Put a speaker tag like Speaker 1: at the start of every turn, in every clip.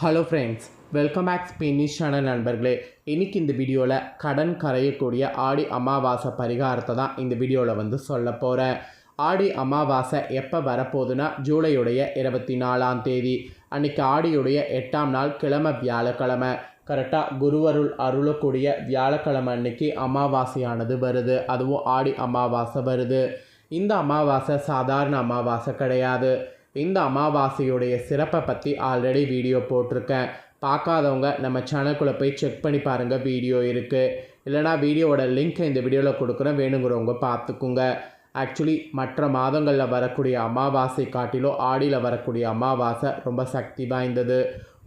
Speaker 1: Hello friends welcome back ஸ்பின்னிஷ் channel நண்பர்களே. இன்னைக்கு இந்த வீடியோவில் கடன் கரையக்கூடிய ஆடி அமாவாசை பரிகாரத்தை தான் இந்த வீடியோவில் வந்து சொல்ல போகிறேன் ஆடி அமாவாசை எப்போ வரப்போகுதுன்னா ஜூலையுடைய இருபத்தி நாலாம் தேதி. அன்றைக்கி ஆடியுடைய எட்டாம் நாள் கிழமை வியாழக்கிழமை. கரெக்டாக குருவருள் அருளக்கூடிய வியாழக்கிழமை அன்னைக்கு அமாவாசையானது வருது. அதுவும் ஆடி அமாவாசை வருது. இந்த அமாவாசை சாதாரண அமாவாசை கிடையாது. இந்த அமாவாசையுடைய சிறப்பை பற்றி ஆல்ரெடி வீடியோ போட்டிருக்கேன். பார்க்காதவங்க நம்ம சேனல்குள்ளே போய் செக் பண்ணி பாருங்கள் வீடியோ இருக்குது இல்லைனா வீடியோவோட லிங்க் இந்த வீடியோவில் கொடுக்குறேன் வேணுங்கிறவங்க பார்த்துக்குங்க. ஆக்சுவலி மற்ற மாதங்களில் வரக்கூடிய அமாவாசை காட்டிலும் ஆடியில் வரக்கூடிய அமாவாசை ரொம்ப சக்தி வாய்ந்தது.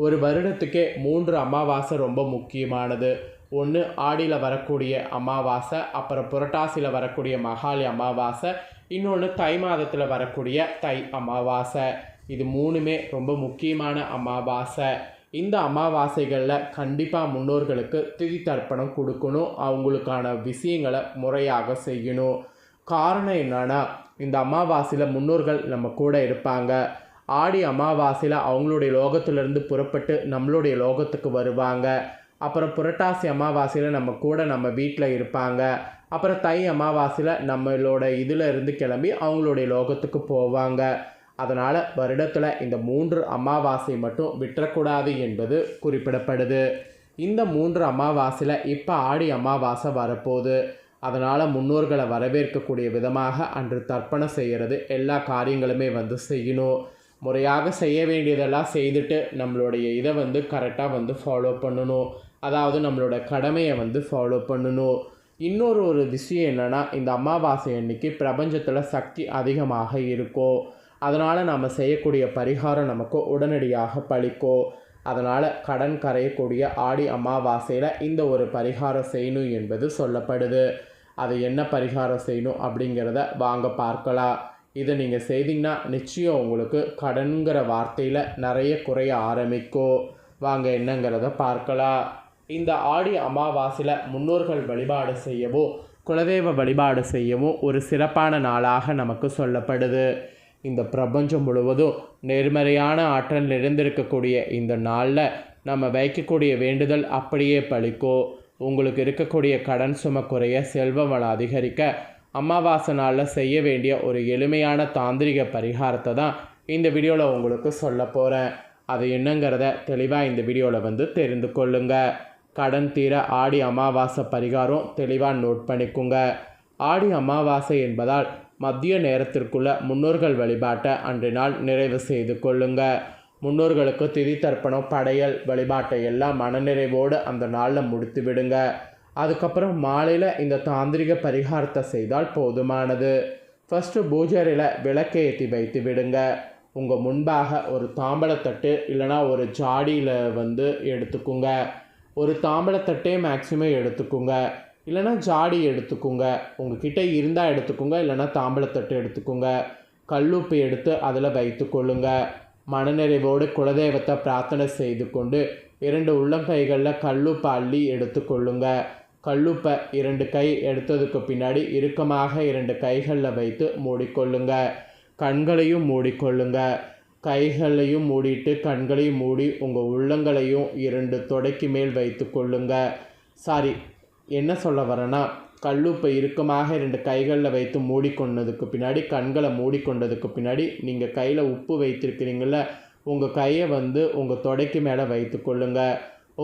Speaker 1: ஒரு வருடத்துக்கே மூன்று அமாவாசை ரொம்ப முக்கியமானது. ஒன்று ஆடியில் வரக்கூடிய அமாவாசை அப்புறம் புரட்டாசியில் வரக்கூடிய மகாலி அமாவாசை இன்னொன்று தை மாதத்தில் வரக்கூடிய தை அமாவாசை. இது மூணுமே ரொம்ப முக்கியமான அமாவாசை. இந்த அமாவாசைகளில் கண்டிப்பாக முன்னோர்களுக்கு திதி தர்ப்பணம் கொடுக்கணும். அவங்களுக்கான விஷயங்களை முறையாக செய்யணும். காரணம் என்னென்னா இந்த அமாவாசையில் முன்னோர்கள் நம்ம கூட இருப்பாங்க. ஆடி அமாவாசையில் அவங்களுடைய லோகத்திலிருந்து புறப்பட்டு நம்மளுடைய லோகத்துக்கு வருவாங்க. அப்புறம் புரட்டாசி அமாவாசையில் நம்ம கூட நம்ம வீட்டில் இருப்பாங்க. அப்புறம் தை அமாவாசையில் நம்மளோட இதில் இருந்து கிளம்பி அவங்களுடைய லோகத்துக்கு போவாங்க. அதனால் வருடத்தில் இந்த மூன்று அமாவாசை மட்டும் விட்டுறக்கூடாது என்பது குறிப்பிடப்படுது. இந்த மூன்று அமாவாசையில் இப்போ ஆடி அமாவாசை வரப்போகுது. அதனால் முன்னோர்களை வரவேற்கக்கூடிய விதமாக அன்று தர்ப்பணம் செய்கிறது எல்லா காரியங்களுமே வந்து செய்யணும். முறையாக செய்ய வேண்டியதெல்லாம் செய்துட்டு நம்மளுடைய இதை வந்து கரெக்டாக வந்து ஃபாலோ பண்ணணும். அதாவது நம்மளோட கடமையை வந்து ஃபாலோ பண்ணணும். இன்னொரு ஒரு விஷயம் என்னென்னா இந்த அமாவாசை அன்னைக்கு பிரபஞ்சத்தில் சக்தி அதிகமாக இருக்கும் அதனால் நம்ம செய்யக்கூடிய பரிகாரம் நமக்கு உடனடியாக பழிக்கும் அதனால் கடன் கரையக்கூடிய ஆடி அமாவாசையில் இந்த ஒரு பரிகாரம் செய்யணும் என்பது சொல்லப்படுது. அது என்ன பரிகாரம் செய்யணும் அப்படிங்கிறத வாங்க பார்க்கலாம். இதை நீங்கள் செய்தீங்கன்னா நிச்சயம் உங்களுக்கு கடன்கிற வார்த்தையில் நிறைய குறைய ஆரம்பிக்கும். வாங்க என்னங்கிறத பார்க்கலாம். இந்த ஆடி அமாவாசையில் முன்னோர்கள் வழிபாடு செய்யவும் குலதெய்வ வழிபாடு செய்யவும் ஒரு சிறப்பான நாளாக நமக்கு சொல்லப்படுது. இந்த பிரபஞ்சம் முழுவதும் நேர்மறையான ஆற்றல் நிறைந்திருக்கக்கூடிய இந்த நாளில் நம்ம வைக்கக்கூடிய வேண்டுதல் அப்படியே பழிக்கோ. உங்களுக்கு இருக்கக்கூடிய கடன் சும குறைய செல்வ வளம் அதிகரிக்க அமாவாசை நாளில் செய்ய வேண்டிய ஒரு எளிமையான தாந்திரிக பரிகாரத்தை தான் இந்த வீடியோவில் உங்களுக்கு சொல்ல போகிறேன் அது என்னங்கிறத தெளிவாக இந்த வீடியோவில் வந்து தெரிந்து கொள்ளுங்கள் கடன் தீர ஆடி அமாவாசை பரிகாரம் தெளிவாக நோட் பண்ணிக்கோங்க. ஆடி அமாவாசை என்பதால் மதிய நேரத்திற்குள்ள முன்னோர்கள் வழிபாட்டை அன்று நாள் நிறைவு செய்து கொள்ளுங்க. முன்னோர்களுக்கு திதி தர்ப்பணம் படையல் வழிபாட்டை எல்லாம் மனநிறைவோடு அந்த நாளில் முடித்து விடுங்க. அதுக்கப்புறம் மாலையில் இந்த தாந்திரிக பரிகாரத்தை செய்தால் போதுமானது. ஃபஸ்ட்டு பூஜையில் விளக்கேற்றி வைத்து விடுங்க. உங்கள் முன்பாக ஒரு தாம்பலத்தட்டு இல்லைனா ஒரு ஜாடியில் வந்து எடுத்துக்குங்க. ஒரு தாம்பழத்தட்டே மேக்ஸிமம் எடுத்துக்கோங்க. இல்லைனா ஜாடி எடுத்துக்கோங்க. உங்ககிட்ட இருந்தால் எடுத்துக்கோங்க இல்லைனா தாம்பழத்தட்டு எடுத்துக்கோங்க. கல்லுப்பு எடுத்து அதில் வைத்து கொள்ளுங்க. மனநிறைவோடு குலதெய்வத்தை பிரார்த்தனை செய்து கொண்டு இரண்டு உள்ளங்கைகளில் கல்லுப்பை அள்ளி எடுத்துக்கொள்ளுங்க கல்லுப்பை இரண்டு கை எடுத்ததுக்கு பின்னாடி இறுக்கமாக இரண்டு கைகளில் வைத்து மூடிக்கொள்ளுங்க கண்களையும் மூடிக்கொள்ளுங்கள் கைகளையும் மூடிட்டு கண்களையும் மூடி உங்கள் உள்ளங்களையும் இரண்டு தொடைக்கு மேல் வைத்து கொள்ளுங்க. சாரி என்ன சொல்ல வரேன்னா கல்லுப்பை இறுக்கமாக ரெண்டு கைகளில் வைத்து மூடிக்கொண்டதுக்கு பின்னாடி கண்களை மூடிக்கொண்டதுக்கு பின்னாடி நீங்கள் கையில் உப்பு வைத்திருக்கிறீங்கள உங்கள் கையை வந்து உங்கள் தொடைக்கு மேலே வைத்து கொள்ளுங்க.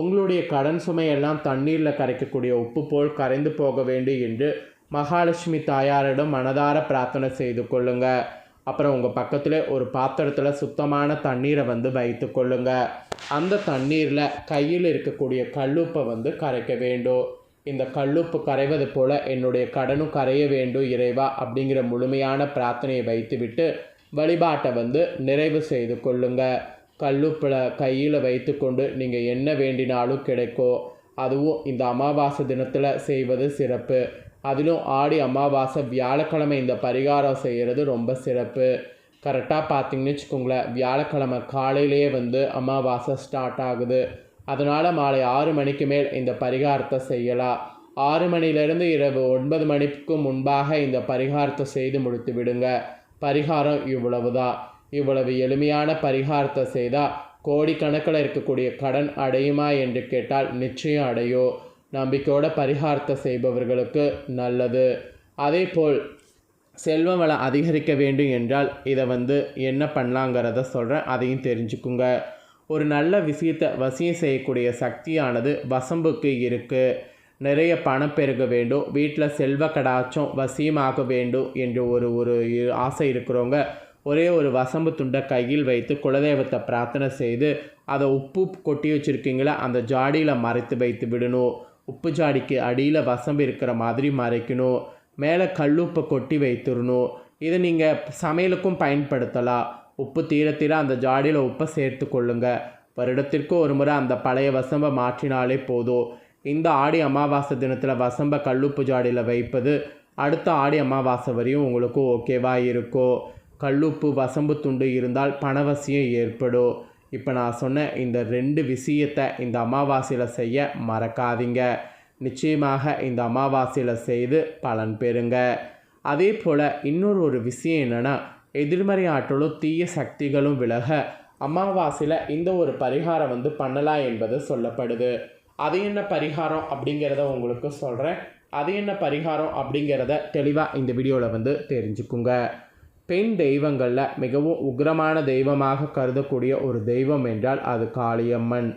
Speaker 1: உங்களுடைய கடன் சுமையெல்லாம் தண்ணீரில் கரைக்கக்கூடிய உப்பு போல் கரைந்து போக வேண்டும் என்று மகாலட்சுமி தாயாரிடம் மனதார பிரார்த்தனை செய்து கொள்ளுங்கள் அப்புறம் உங்கள் பக்கத்தில் ஒரு பாத்திரத்தில் சுத்தமான தண்ணீரை வந்து வைத்து கொள்ளுங்க. அந்த தண்ணீரில் கையில் இருக்கக்கூடிய கல்லுப்பை வந்து கரைக்க வேண்டும். இந்த கல்லுப்பு கரைவது போல என்னுடைய கடனும் கரைய வேண்டும் இறைவா அப்படிங்கிற முழுமையான பிரார்த்தனையை வைத்துவிட்டு வழிபாட்டை வந்து நிறைவு செய்து கொள்ளுங்க. கல்லுப்பில் கையில் வைத்துக்கொண்டு நீங்கள் என்ன வேண்டினாலும் கிடைக்கும். அதுவும் இந்த அமாவாசை தினத்தில் செய்வது சிறப்பு. அதிலும் ஆடி அமாவாசை வியாழக்கிழமை இந்த பரிகாரம் செய்கிறது ரொம்ப சிறப்பு. கரெக்டாக பார்த்தீங்கன்னு வச்சுக்கோங்களேன் வியாழக்கிழமை காலையிலேயே வந்து அமாவாசை ஸ்டார்ட் ஆகுது. அதனால் மாலை ஆறு மணிக்கு மேல் இந்த பரிகாரத்தை செய்யலாம். ஆறு மணிலேருந்து இரவு ஒன்பது மணிக்கு முன்பாக இந்த பரிகாரத்தை செய்து முடித்து விடுங்க. பரிகாரம் இவ்வளவு தான் இவ்வளவு எளிமையான பரிகாரத்தை செய்தால் கோடிக்கணக்கில் இருக்கக்கூடிய கடன் அடையுமா என்று கேட்டால் நிச்சயம் அடையும். நம்பிக்கையோட பரிகாரத்தை செய்பவர்களுக்கு நல்லது. அதே போல் செல்வ வளம் அதிகரிக்க வேண்டும் என்றால் இதை வந்து என்ன பண்ணலாங்கிறத சொல்கிறேன் அதையும் தெரிஞ்சுக்குங்க. ஒரு நல்ல விஷயத்தை வசியம் செய்யக்கூடிய சக்தியானது வசம்புக்கு இருக்குது நிறைய பணம் பெருக வேண்டும். வீட்டில் செல்வ கடாச்சம் வசியமாக வேண்டும் என்று ஒரு ஒரு ஆசை இருக்கிறவங்க ஒரே ஒரு வசம்பு துண்டை கையில் வைத்து குலதெய்வத்தை பிரார்த்தனை செய்து அதை உப்பு கொட்டி வச்சுருக்கீங்களா அந்த ஜாடியில் மறைத்து வைத்து விடணும். உப்பு ஜாடிக்கு அடியில் வசம்பு இருக்கிற மாதிரி மறைக்கணும். மேலே கல்லுப்பை கொட்டி வைத்துடணும். இதை நீங்கள் சமையலுக்கும் பயன்படுத்தலாம். உப்பு தீர தீர அந்த ஜாடியில் உப்பை சேர்த்து கொள்ளுங்க. வருடத்திற்கு ஒரு முறை அந்த பழைய வசம்பை மாற்றினாலே போதும். இந்த ஆடி அமாவாசை தினத்தில் வசம்ப கல்லுப்பு ஜாடியில் வைப்பது அடுத்த ஆடி அமாவாசை வரையும் உங்களுக்கு ஓகேவாக இருக்கும். கல்லுப்பு வசம்பு துண்டு இருந்தால் பணவசியம் ஏற்படும். இப்போ நான் சொன்ன இந்த ரெண்டு விஷயத்தை இந்த அமாவாசையில் செய்ய மறக்காதீங்க. நிச்சயமாக இந்த அமாவாசையில் செய்து பலன் பெறுங்க. அதே போல் இன்னொரு ஒரு விஷயம் என்னென்னா எதிர்மறை ஆற்றலும் தீய சக்திகளும் விலக அமாவாசையில் இந்த ஒரு பரிகாரம் வந்து பண்ணலாம் என்பது சொல்லப்படுது. அது என்ன பரிகாரம் அப்படிங்கிறத உங்களுக்கு சொல்கிறேன் அது என்ன பரிகாரம் அப்படிங்கிறத தெளிவாக இந்த வீடியோவில் வந்து தெரிஞ்சுக்குங்க. பெண் தெய்வங்களில் மிகவும் உக்ரமான தெய்வமாக கருதக்கூடிய ஒரு தெய்வம் என்றால் அது காளியம்மன்.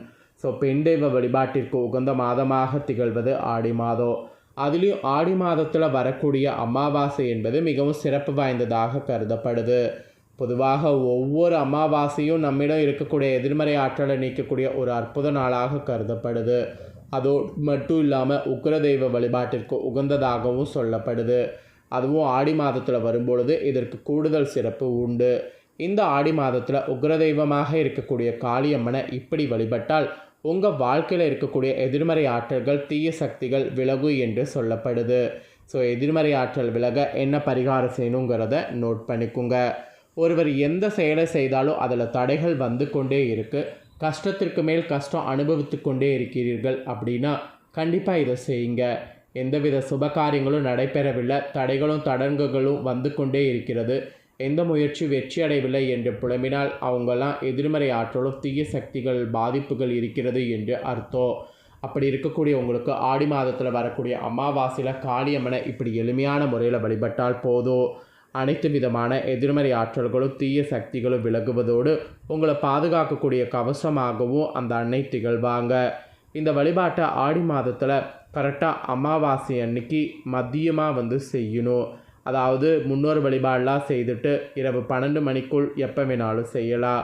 Speaker 1: ஸோ பெண் தெய்வ வழிபாட்டிற்கு உகந்த மாதமாக திகழ்வது ஆடி மாதம். அதுலேயும் ஆடி மாதத்தில் வரக்கூடிய அமாவாசை என்பது மிகவும் சிறப்பு வாய்ந்ததாக கருதப்படுது. பொதுவாக ஒவ்வொரு அமாவாசையும் நம்மிடம் இருக்கக்கூடிய எதிர்மறை ஆற்றலை நீக்கக்கூடிய ஒரு அற்புத நாளாக கருதப்படுது. அதோடு மட்டும் இல்லாமல் உக்ர தெய்வ வழிபாட்டிற்கு உகந்ததாகவும் சொல்லப்படுது. அதுவும் ஆடி மாதத்தில் வரும்பொழுது இதற்கு கூடுதல் சிறப்பு உண்டு. இந்த ஆடி மாதத்தில் உக்ரதெய்வமாக இருக்கக்கூடிய காளியம்மனை இப்படி வழிபட்டால் உங்கள் வாழ்க்கையில் இருக்கக்கூடிய எதிர்மறை ஆற்றல்கள் தீய சக்திகள் விலகு என்று சொல்லப்படுது. ஸோ எதிர்மறை ஆற்றல் விலக என்ன பரிகாரம் செய்யணுங்கிறத நோட் பண்ணிக்கோங்க. ஒருவர் எந்த செயலை செய்தாலும் அதில் தடைகள் வந்து கொண்டே இருக்குது கஷ்டத்திற்கு மேல் கஷ்டம் அனுபவித்து கொண்டே இருக்கிறீர்கள் அப்படின்னா கண்டிப்பாக இதை செய்யுங்க. எந்தவித சுபகாரியங்களும் நடைபெறவில்லை. தடைகளும் தடங்குகளும் வந்து கொண்டே இருக்கிறது. எந்த முயற்சி வெற்றி அடையவில்லை என்று புலம்பினால் அவங்கெல்லாம் எதிர்மறை ஆற்றலும் தீய சக்திகள் பாதிப்புகள் இருக்கிறது என்று அர்த்தம். அப்படி இருக்கக்கூடிய உங்களுக்கு ஆடி மாதத்தில் வரக்கூடிய அமாவாசையில் காளியம்மனை இப்படி எளிமையான முறையில் வழிபட்டால் போதும். அனைத்து விதமான எதிர்மறை ஆற்றல்களும் தீய சக்திகளும் விலகுவதோடு உங்களை பாதுகாக்கக்கூடிய கவசமாகவும் அந்த அன்னை திகழ்வாங்க. இந்த வழிபாட்டை ஆடி மாதத்தில் கரெக்டாக அமாவாசை அன்னைக்கு மதியமாக வந்து செய்யணும். அதாவது முன்னோர் வழிபாடெலாம் செய்துட்டு இரவு பன்னெண்டு மணிக்குள் எப்போ வேணாலும் செய்யலாம்.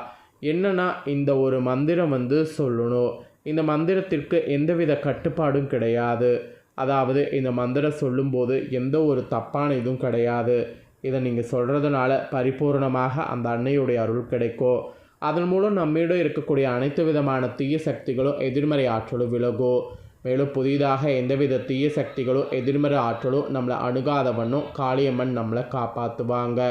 Speaker 1: என்னென்னா இந்த ஒரு மந்திரம் வந்து சொல்லணும். இந்த மந்திரத்திற்கு எந்தவித கட்டுப்பாடும் கிடையாது. அதாவது இந்த மந்திரம் சொல்லும்போது எந்த ஒரு தப்பான இதுவும் கிடையாது. இதை நீங்கள் சொல்கிறதுனால பரிபூர்ணமாக அந்த அன்னையுடைய அருள் கிடைக்கும். அதன் மூலம் நம்மிடம் இருக்கக்கூடிய அனைத்து விதமான தீய சக்திகளும் எதிர்மறை ஆற்றலும் விலகும். மேலும் புதிதாக எந்தவித தீய சக்திகளும் எதிர்மறை ஆற்றலும் நம்மளை அணுகாதவண்ணும் காளியம்மன் நம்மளை காப்பாற்றுவாங்க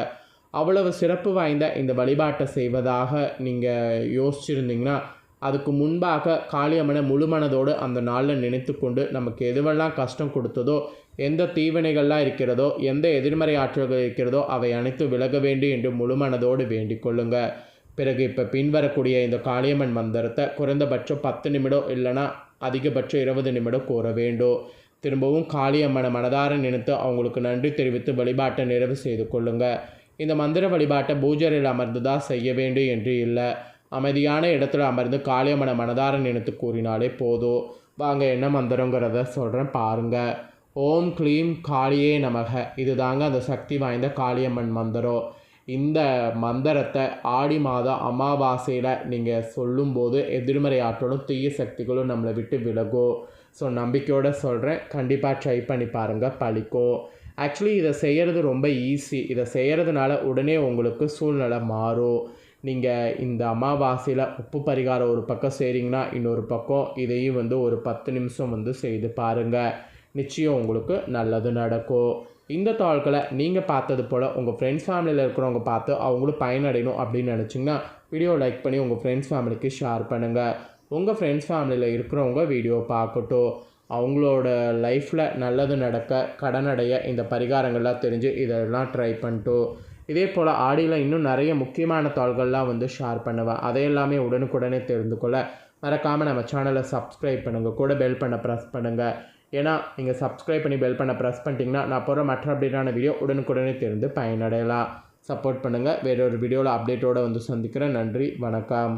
Speaker 1: அவ்வளவு சிறப்பு வாய்ந்த இந்த வழிபாட்டை செய்வதாக நீங்கள் யோசிச்சிருந்தீங்கன்னா அதுக்கு முன்பாக காளியம்மனை முழு மனதோடு அந்த நாளில் நினைத்து கொண்டு நமக்கு எதுவெல்லாம் கஷ்டம் கொடுத்ததோ எந்த தீவினைகள்லாம் இருக்கிறதோ எந்த எதிர்மறை ஆற்றல்கள் இருக்கிறதோ அவை அனைத்தும் விலக வேண்டும் என்று முழு மனதோடு வேண்டிக் கொள்ளுங்கள் பிறகு இப்போ பின்வரக்கூடிய இந்த காளியம்மன் மந்திரத்தை குறைந்தபட்சம் பத்து நிமிடம் இல்லைன்னா அதிகபட்சம் இருபது நிமிடம் கூற வேண்டும் திரும்பவும் காளியம்மனை மனதார நினைத்து அவங்களுக்கு நன்றி தெரிவித்து வழிபாட்டை நிறைவு செய்து கொள்ளுங்க. இந்த மந்திர வழிபாட்டை பூஜரில் அமர்ந்து தான் செய்ய வேண்டும் என்று இல்லை. அமைதியான இடத்துல அமர்ந்து காளியம்மனை மனதார நினைத்து கூறினாலே போதும். வாங்க என்ன மந்திரங்கிறத சொல்கிறேன் பாருங்க. ஓம் க்ளீம் காளியே நமக. இது தாங்க அந்த சக்தி வாய்ந்த காளியம்மன் மந்திரம். இந்த மந்திரத்தை ஆடி மாதம் அமாவாசையில் நீங்கள் சொல்லும்போது எதிர்மறை ஆற்றலும் தீய சக்திகளும் நம்மளை விட்டு விலகும். ஸோ நம்பிக்கையோடு சொல்கிறேன் கண்டிப்பாக ட்ரை பண்ணி பாருங்கள் பழிக்கும் ஆக்சுவலி இதை செய்கிறது ரொம்ப ஈஸி இதை செய்கிறதுனால உடனே உங்களுக்கு சூழ்நிலை மாறும். நீங்கள் இந்த அமாவாசையில் உப்பு பரிகாரம் ஒரு பக்கம் செய்கிறீங்கன்னா இன்னொரு பக்கம் இதையும் வந்து ஒரு பத்து நிமிஷம் வந்து செய்து பாருங்கள் நிச்சயம் உங்களுக்கு நல்லது நடக்கும். இந்த தாள்களை நீங்கள் பார்த்தது போல் உங்கள் ஃப்ரெண்ட்ஸ் ஃபேமிலியில் இருக்கிறவங்க பார்த்து அவங்களும் பயனடையணும் அப்படின்னு நினச்சிங்கன்னா வீடியோ லைக் பண்ணி உங்கள் ஃப்ரெண்ட்ஸ் ஃபேமிலிக்கு ஷேர் பண்ணுங்கள் உங்கள் ஃப்ரெண்ட்ஸ் ஃபேமிலியில் இருக்கிறவங்க வீடியோ பார்க்கட்டும். அவங்களோட லைஃப்பில் நல்லது நடக்க கடன் அடைய இந்த பரிகாரங்கள்லாம் தெரிஞ்சு இதெல்லாம் ட்ரை பண்ணிட்டோம். இதே போல் ஆடியில் இன்னும் நிறைய முக்கியமான தாள்கள்லாம் வந்து ஷேர் பண்ணுவேன் அதையெல்லாமே உடனுக்குடனே தெரிந்து கொள்ள மறக்காமல் நம்ம சேனலை சப்ஸ்கிரைப் பண்ணுங்கள் கூட பெல் பண்ண ப்ரெஸ் பண்ணுங்கள் ஏன்னா நீங்கள் சப்ஸ்கிரைப் பண்ணி பெல் பண்ண ப்ரெஸ் பண்ணிட்டீங்கன்னா நான் போகிற மற்ற அப்டேட்டான வீடியோ உடனுக்குடனே தெரிந்து பயனடையலாம். சப்போர்ட் பண்ணுங்கள் வேறொரு வீடியோவில் அப்டேட்டோடு வந்து சந்திக்கிறேன். நன்றி. வணக்கம்.